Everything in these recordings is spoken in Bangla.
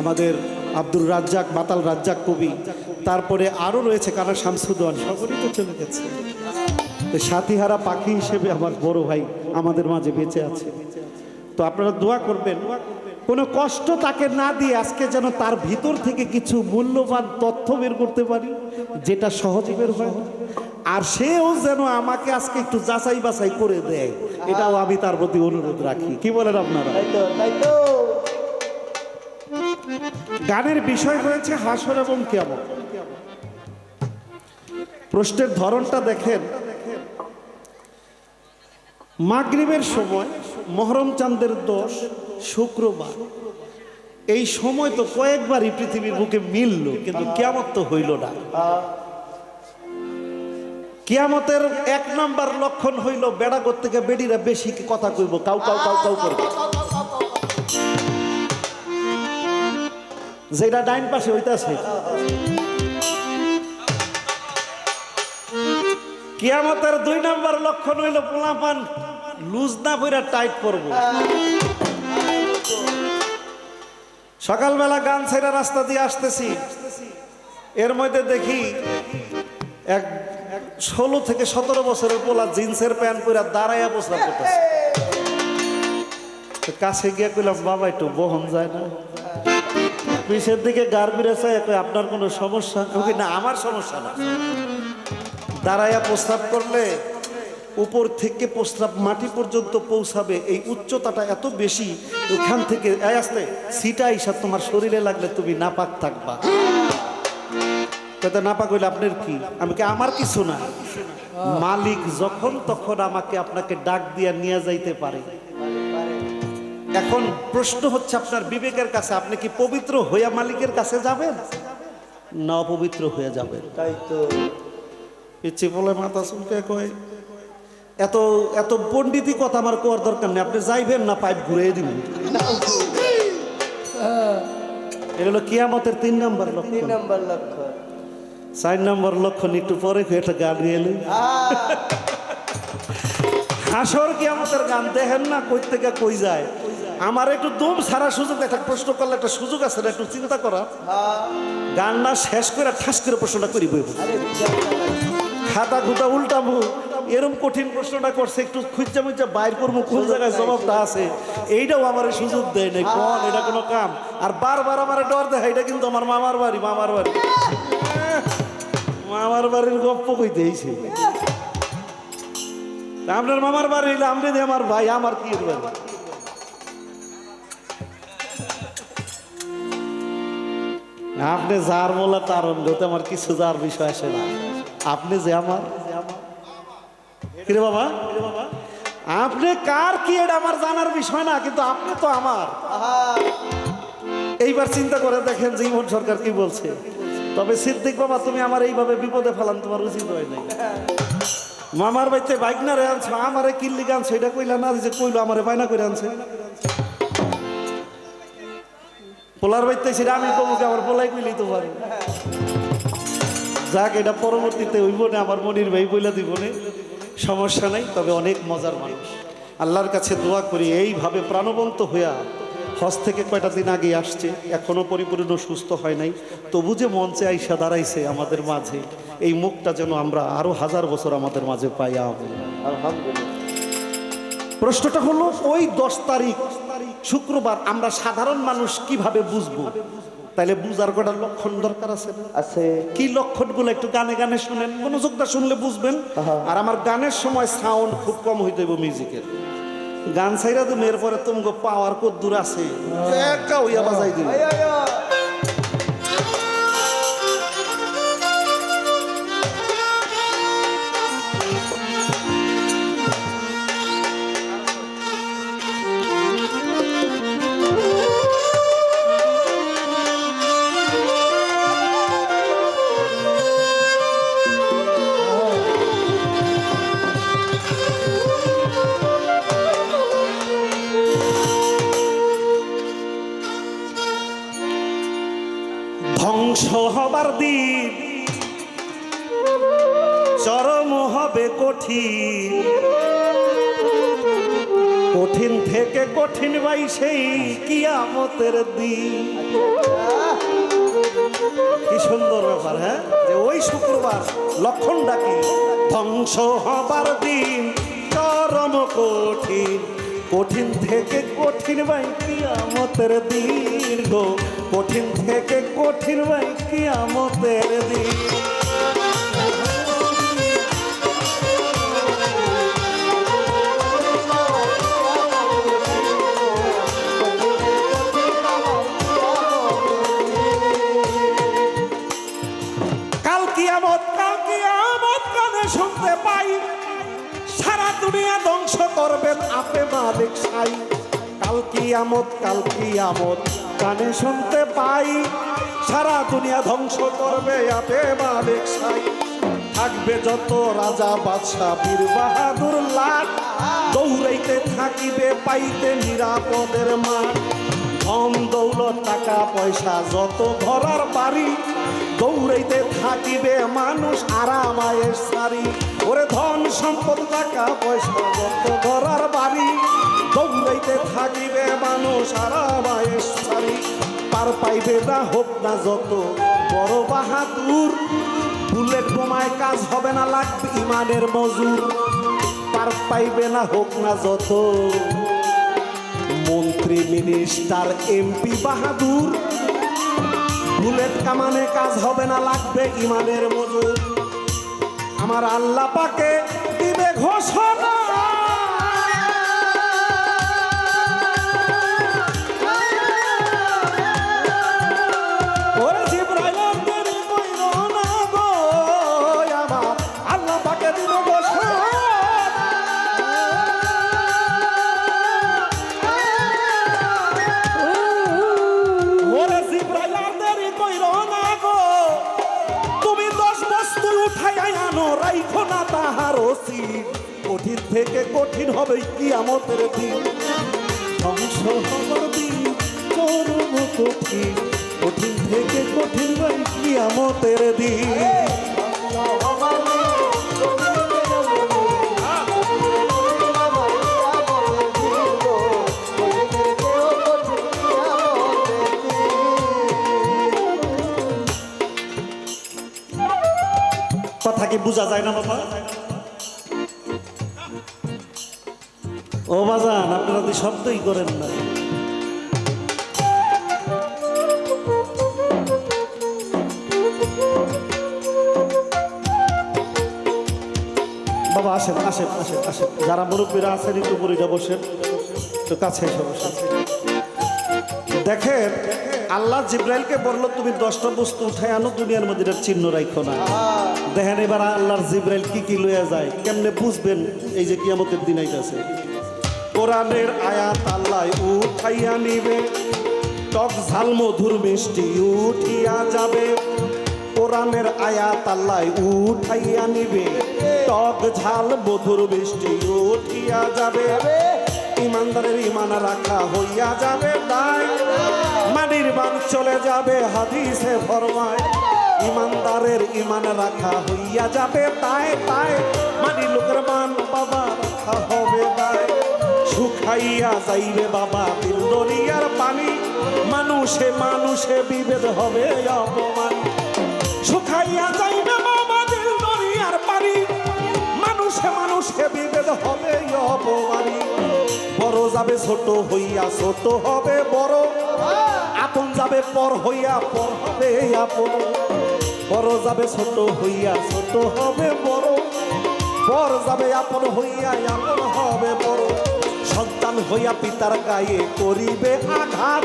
আমাদের আব্দুর রাজ্জাক মাতাল রাজ্জাক কবি। তারপরে আরও রয়েছে কারা? শামসুদ্দোয়ান। সকলেই তো চলে গেছে। তো সাথীহারা পাখি হিসেবে আমার বড় ভাই আমাদের মাঝে বেঁচে আছে। তো আপনারা দোয়া করবেন, কোনো কষ্ট তাকে না দিয়ে আজকে যেন তার ভিতর থেকে কিছু মূল্যবান তথ্য বের করতে পারি, যেটা সহজে বের হয় আর সেও যেন আমাকে আজকে একটু যাচাই বাছাই করে দেয়, এটাও আমি তার প্রতি অনুরোধ রাখি। কি বলেন আপনারা? গানের বিষয় হয়েছে হাসর এবং কেমন প্রশ্নের ধরনটা দেখেন। মাগরিবের সময় মহরম চান্দের দোষ শুক্রবার। এই সময় তো কয়েকবারই পৃথিবীর বুকে মিলল, কিন্তু কেয়ামত তো হইল না। কিয়ামতের এক নাম্বার লক্ষণ হইল বেড়া থেকে বেডিরা বেশি কথা কইব, কাউ কাউ কাউ কাউ করবে। যেটা ডাইন পাশে হইতাছে কিয়ামতের দুই নাম্বার লক্ষণ হইল পোলাপান, লুজ না পইরা টাইট করব সকালবেলা গান ছেড়ে রাস্তা দিয়ে আসতেছি। এর মধ্যে দেখি এক ষোলো থেকে সতেরো বছরের পোলা জিন্সের প্যান্ট পরে দাঁড়াইয়া করতেছে। কাছে গিয়ে কইলাম, বাবা, একটু বহন যায় না। পিছের দিকে গার বিরে চাই আপনার কোনো সমস্যা? কই, না আমার সমস্যা না? দাঁড়াইয়া প্রস্রাব করলে উপর থেকে প্রস্রাব মাটি পর্যন্ত পৌঁছাবে। এই উচ্চতাটা এত বেশি ওখান থেকে আসতে সিটা আইসা তোমার শরীরে লাগলে তুমি নাপাক থাকবা। কত নাপাক হইলে আপনার কি? আমি কি আমার কিছু না? মালিক যখন তখন আমাকে আপনাকে ডাক দিয়া নিয়ে যাইতে পারে। এখন প্রশ্ন হচ্ছে আপনার বিবেকের কাছে আপনি কি পবিত্র হইয়া মালিকের কাছে যাবেন? না অপবিত্র হয়ে যাবেন। তাই তো। ইচ্ছে বলে মাথা চুলকে কয়। এত এত পণ্ডিতি কথা আমার কোয়ার দরকার নেই আপনি যাইবেন না পাইপ ঘুরিয়ে দিবেন। এটা হলো কিয়ামতের তিন নম্বর তিন নম্বর লক্ষ্য চার নম্বর লক্ষণ একটু পরে একটা গান এলেন হাসর কিয়ামতের গান দেখেন না কই থেকে কই যায়। আমার একটু দম সারা সুযোগ একটা প্রশ্ন করলে একটা সুযোগ আছে না, একটু চিন্তা করা। গান না শেষ করে ঠাস করে প্রশ্নটা করি বইব। খাতা খুঁটা উল্টাবো এরম কঠিন প্রশ্নটা করছে, একটু খুঁজা মুজা বাইর করব কোন জায়গায় জবাবটা আছে? এইটাও আমার সুযোগ দেয় নাই, কোন, এটা কোনো কাম? আর বারবার আমার ডর দেয় এটা কিন্তু আমার মামার বাড়ি মামার বাড়ি। মামার বাড়ির গপ্প কইতে এইছে আপনার মামার বাড়ি হইলে আমার ভাই, আমার কি বাড়ি। আপনি যার বলে তার আমার কিছু যার বিষয় আসে না। আপনি যে আমার। কিরে বাবা? আপনি কার কি, এটা আমার জানার বিষয় না, কিন্তু আপনি তো আমার। এইবার চিন্তা করে দেখেন জীবন সরকার কি বলছে। তবে সিদ্দিক বাবা, তুমি আমার এইভাবে বিপদে ফেলান, তোমার উচিত হয় নাই। মামার বাড়িতে বাইক না রে আনছো, আমারে কিল্লি গান এটা কইলা না যে কইলো, আমারে বাইনা করে আনছে। পোলার বাড়িতে সেটা আমি কমুকে আমার পোলাই কইলেই তো পারে। যাক, এটা পরবর্তীতে হইব না, আমার মনির ভাই বইলা দিব না। সমস্যা নাই, তবে অনেক মজার মানুষ। আল্লাহর কাছে দোয়া করি, এইভাবে প্রাণবন্ত হইয়া হজ থেকে কয়টা দিন আগে আসছে, এখনও পরিপূর্ণ সুস্থ হয় নাই। তবু যে মঞ্চে আইসা দাঁড়াইছে আমাদের মাঝে, এই মুখটা যেন আমরা আরও হাজার বছর আমাদের মাঝে পাইয়া হবে আলহামদুলিল্লাহ। প্রশ্নটা হলো ওই দশ তারিখ শুক্রবার আমরা সাধারণ মানুষ কীভাবে বুঝব? তাইলে বুঝার কটা লক্ষণ দরকার আছে? আছে। কি লক্ষণগুলো একটু গানে গানে শুনেন মনোযোগটা শুনলে বুঝবেন। আর আমার গানের সময় সাউন্ড খুব কম হইতে হইব মিউজিকের গান ছাইরা তুমি এরপরে তুমি পাওয়ার কত দূর আছে? একা হইয়া বাজাই দিবে ব্যাপার হ্যাঁ? যে ওই শুক্রবার লক্ষণ ডাকি। ধ্বংস হবার দিন, চরম কঠিন। কঠিন থেকে কঠিন ভাই কিয়ামতের দিন কঠিন থেকে কঠিন ভাই কিয়ামতের দিন কিয়ামত, কাল কিয়ামত কানে শুনতে পাই। সারা দুনিয়া ধ্বংস করবেন আপে মালিক সাই। কাল কিয়ামত কাল কিয়ামত কানে শুনতে পাই। সারা দুনিয়া ধ্বংস করবে আপে মালিক সাই। থাকবে যত রাজা, বাদশাহ, বীর বাহাদুর লাট। দৌড়াইতে থাকিবে, পাইতে নিরাপদের মাঠ। ধন, দৌলত, টাকা, পয়সা, যত ঘরার বাড়ি। দৌড়াইতে থাকিবে মানুষ আরামায়ের সারি। ওরে ধন সম্পদ, টাকা পয়সা যত ঘরার বাড়ি। দৌড়াইতে থাকিবে মানুষ আরামায়ের সারি। পার পাইবে না হোক না যত বড় বাহাদুর। বুলেট বোমায় কাজ হবে না, লাগবে ইমানের মজুর। পার পাইবে না হোক না যত। মন্ত্রী, মিনিস্টার, এমপি, বাহাদুর। বুলেট কামানে কাজ হবে না লাগবে ইমানের মজুর। আমার আল্লাহ পাকে দিবে ঘোষণা। কঠিন থেকে কঠিন কিয়ামতের দিন। কথা কি বোঝা যায় না, বাবা? ও বাজান, আপনারা তো শব্দই করেন না বাবা, আসেন আসেন আসেন আসেন। যারা মুরব্বীরা আছেন, একটু পরিটা বসেন তো কাছে এসে বসেন দেখেন, আল্লাহ জিব্রাইলকে বলল, তুমি দশটা বস্তু উঠাই আনো, দুনিয়ার মধ্যে চিহ্ন রাখো না। দেখেন, এবার আল্লাহর জিব্রাইল কি কি লইয়া যায়, কেমনে বুঝবেন এই যে কিয়ামতের দিন আইতাছে। কোরআনের আয়াত আল্লাহ উঠাইয়া নিবে, টক ঝাল মধুর মিষ্টি উঠিয়া যাবে। কোরআনের আয়াত আল্লাহ উঠাইয়া নিবে। টক ঝাল মধুর মিষ্টি উঠিয়া যাবে। ইমানদারের ইমান রাখা হইয়া যাবে দায় মানির বান চলে যাবে হাদিসে ফরমায়। ইমানদারের ইমান রাখা হইয়া যাবে তাই তাই। মানি লোকের মান বাবা রাখা হবে দায় শুকাইয়া যাইবে বাবা দিল দরিয়ার পানি। মানুষে মানুষে বিভেদ হবে অপমান। মানুষে মানুষে বিভেদ হবে অপমানি বড় যাবে ছোট হইয়া ছোট হবে বড়। আপন যাবে পর হইয়া পর হবে আপন। বড় যাবে ছোট হইয়া ছোট হবে বড়। পর যাবে আপন হইয়া আপন হবে বড়। সন্তান হইয়া পিতার গায়ে করিবে আঘাত।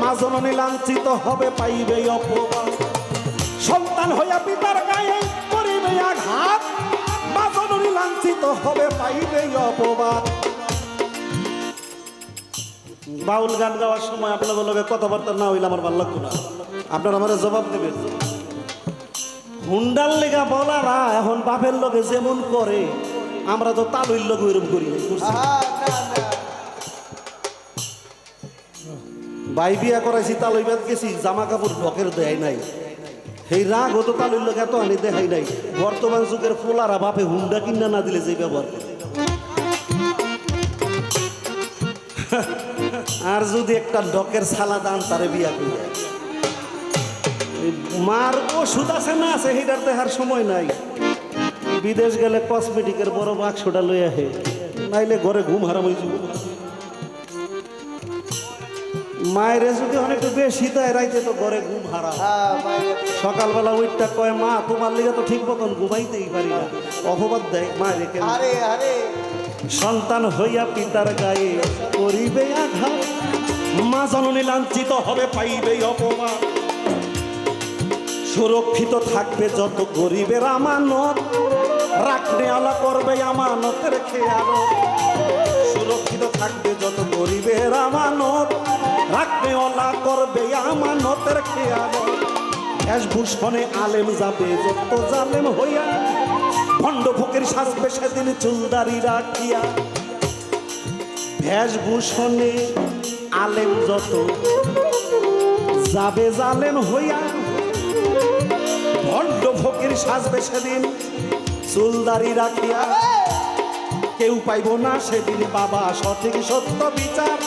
মা জননী লাঞ্ছিত হবে, পাইবে অপমান সন্তান হইয়া পিতার লাঞ্ছিত হবে পাইবে অপবাদ। বাউল গান গাওয়ার সময় আপনাদের লগে কথাবার্তা না হইলে আমার ভালো লাগতো না। আপনারা আমার জবাব দেবেন। হুন্ডার লেগা বলারা এখন বাপের লগে যেমন করে আমরা তো তালুর লগে ওইরকম করি। ভাই বিয়া করাইছি তালুই বাদ গেছি জামা কাপড় ঢকের দেয় নাই। সেই রাগ হতো তালুর লোক এত আনি দেখাই নাই। বর্তমান যুগের পোলারা বাপে হুন্ডা কিনা না দিলে যে ব্যবহার। আর যদি একটা ডকের সালা দান তারে বিয়া করে। মার ওষুধ আছে না আছে সেটার দেখার সময় নাই। বিদেশ গেলে কসমেটিকের বড় বাক্সটা লই আহে, নাইলে ঘরে ঘুম হারাম হয়ে যাব। মায়ের যদি অনেকটু বেশি দেয় রাইতে তো ঘরে ঘুম হারা হ্যাঁ সকালবেলা ওইটা কয় মা তোমার লিগে তো ঠিক মতন ঘুমাইতেই পারি না। অপবাদ দেয় মা রেখে আরে আরে। সন্তান হইয়া পিতার গায়ে করিবে আঘাত। মা জননী লাঞ্ছিত হবে পাইবে অপমান সুরক্ষিত থাকবে যত গরিবের আমানত। রাখনে আলা করবে আমানতের খেয়াল সুরক্ষিত থাকবে যত গরিবের আমানত। রাখনে আলা করবে আমানতের খেয়াল ভূষণে আলেম যাবে যত জালেম হইয়া। ভণ্ড ভুকের সাজবে সেদিন চুলদারি রাখিয়া। ভেষভূষণে আলেম যত যাবে জালেম হইয়া। ফকির সাজবে সেদিন। চুলদারি রাখিয়া কেউ পাইব না সেদিন বাবা। সঠিক সত্য বিচার,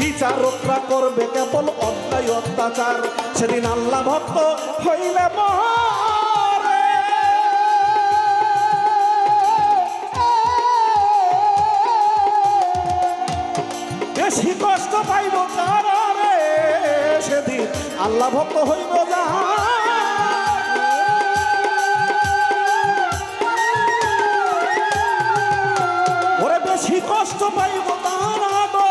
বিচারকরা করবে কেবল অন্যায় অত্যাচার। সেদিন আল্লাহ ভক্ত হইলে বেশি কষ্ট পাইব কারে সেদিন আল্লাহ ভক্ত হইব পাইব তারা গো।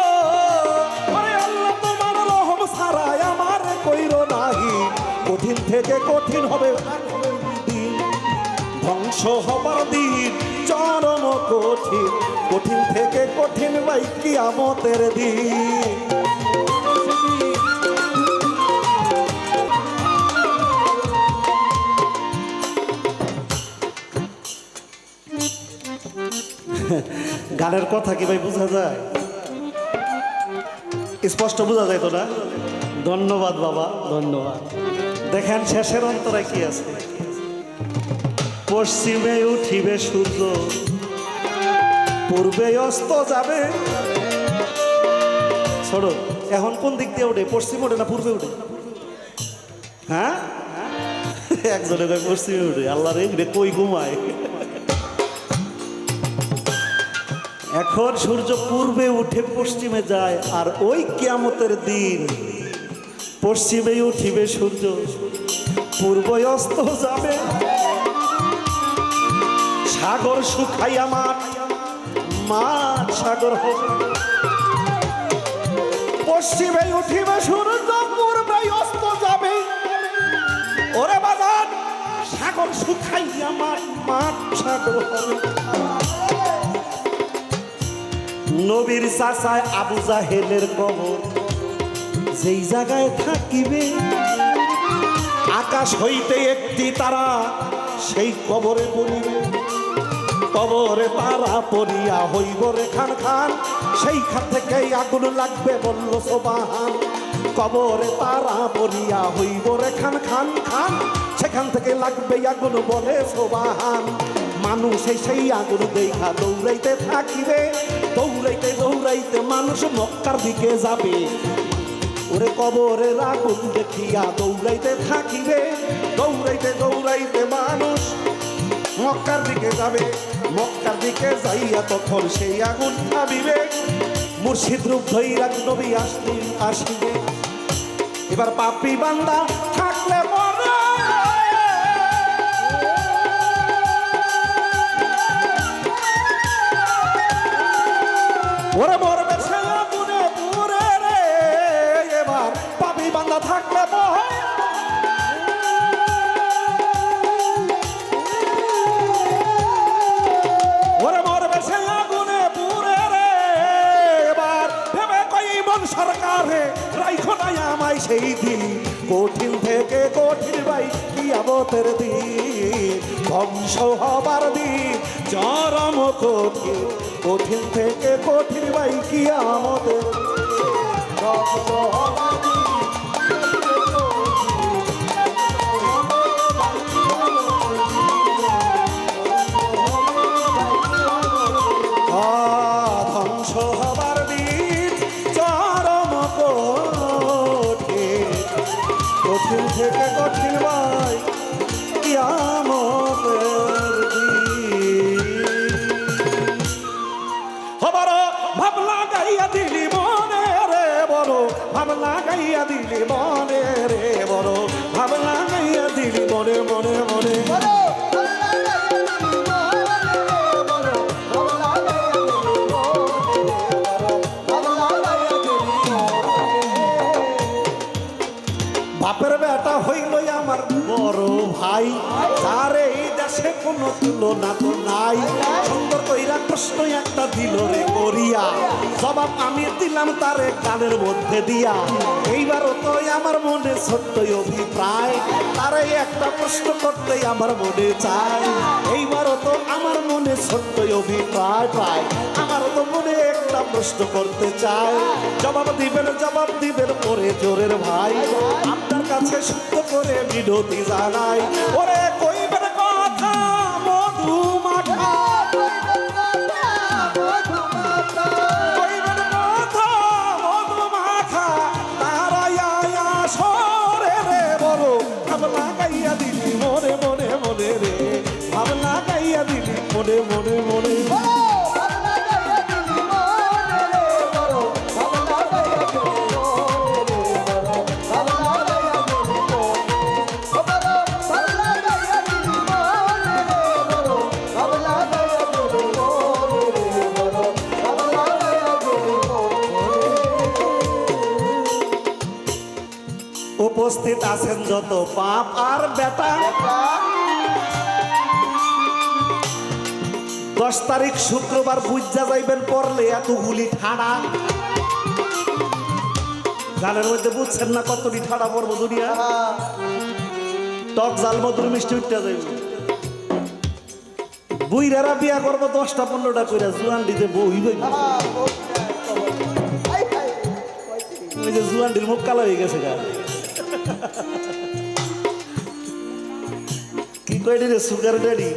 ওরে আল্লাহ, তোমার রহম সারাই আমার কইর নাহি। কঠিন থেকে কঠিন ধ্বংস হবার দিন, চরম কঠিন। কঠিন থেকে কঠিন বাইকি আমতের দিন। গানের কথা কি ভাই বোঝা যায়? স্পষ্ট বোঝা যায় তো না? ধন্যবাদ বাবা। ধন্যবাদ। দেখেন শেষের অন্তরে কি আছে? পশ্চিমে উঠিবে সূর্য পূর্বে অস্ত যাবে। ছোট এখন কোন দিক দিয়ে ওঠে পশ্চিম ওঠে না পূর্বে ওঠে হ্যাঁ? একজনে কয় পশ্চিমে উঠে। আল্লাহ রে কই ঘুমায়? এখন সূর্য পূর্বে উঠে পশ্চিমে যায়, আর ওই কিয়ামতের দিন পশ্চিমে উঠিবে সূর্য। পূর্ব অস্ত যাবে। সাগর শুকাইয়া মাঠ মাঠ সাগর হবে। পশ্চিমে উঠিবে সূর্য পূর্বে অস্ত যাবে। ওরে বাজার সাগর শুকাইয়া মাঠ মাঠ সাগর হবে। নবীর চাচায় আবু জাহেলের কবর। যেই জায়গায় থাকিবে, আকাশ হইতে একটি তারা সেই কবরে পড়িবে। কবরে তারা পড়িয়া হইব রে খান খান, সেইখান থেকে আগুন লাগবে বলল সোবাহান। কবরে তারা পড়িয়া হইব রে খান খান খান, সেখান থেকে লাগবে আগুন বলে সোবাহান। মানুষ সেই আগুন দেখা দৌড়াইতে থাকিবে। দৌড়াইতে দৌড়াইতে মানুষ মক্কার দিকে যাবে। ওরে কবরে আগুন দেখিয়া দৌড়াইতে থাকিবে। দৌড়াইতে দৌড়াইতে মানুষ মক্কার দিকে যাবে। মক্কার দিকে যাইয়া তখন সেই আগুন ভাবিবে মুর্শিদ রূপ ধৈরাজ নবী আসলি আসিবে। এবার পাপি বান্দা থাকলে ওরে মরবে সে আগুনে পুরে রে। এবার পাপি বান্দা থাকলে ওরে মরবে সে আগুনে পুরে রে। এবার ভেবে কই মন সরকার, রাইখো নাই আমায় সেই দিন। কঠিন থেকে কঠিন ভাই কি আবতের দিন। ধ্বংস হবার দিন চরম কঠিন কঠিন থেকে কঠিন ভাই কি আমাদের? তুলনা তো নাই। সুন্দর কইরা প্রশ্ন একটা দিল রে করিয়া। জবাব আমি দিলাম তারে কানের মধ্যে দিয়া। এইবারও তো আমার মনে ছোট্ট অভিপ্রায়। তারে একটা প্রশ্ন করতে আমার মনে চায়। এইবারও তো আমার মনে ছোট্ট অভিপ্রায় পায়। আমার তো মনে একটা প্রশ্ন করতে চায়। জবাব দিবেন জবাব দিবেন পরে জোরের ভাই। আপনার কাছে সত্য করে বিনতি জানাই। ওরে কইবেন উপস্থিত আছেন যত পাপ আর বেটা দশ তারিখ শুক্রবার বুঝা যাইবেন পড়লে এতগুলি ঠাড়া। গানের মধ্যে বুঝছেন না কতটি ঠাড়া পড়ব দুনিয়া? টক জাল মধুর মিষ্টি উঠতে যাইবে। বুইরারা বিয়া করব দশটা পনেরোটা করে জুয়ান দিতে বই। বই ওই যে জুয়ানটির মুখ কালো হয়ে গেছে গা। কি কইলি রে? সুগার ড্যাডি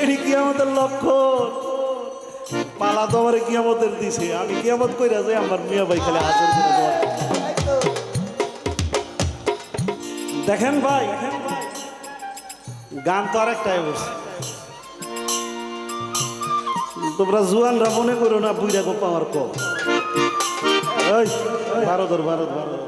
এটি কি আমাদের লক্ষণ। পালা তো আমার কিয়ামতের দিছে। আমি কিয়ামত কইরা যাই, আমার মিয়া ভাই খালি হাজার করে। দেখেন ভাই, গান তো আরেকটাই বসে তোমরা জুয়ানরা মনে করো না বুইরা গো পাওয়ার কম। এই ভারতর ভারত ভারত।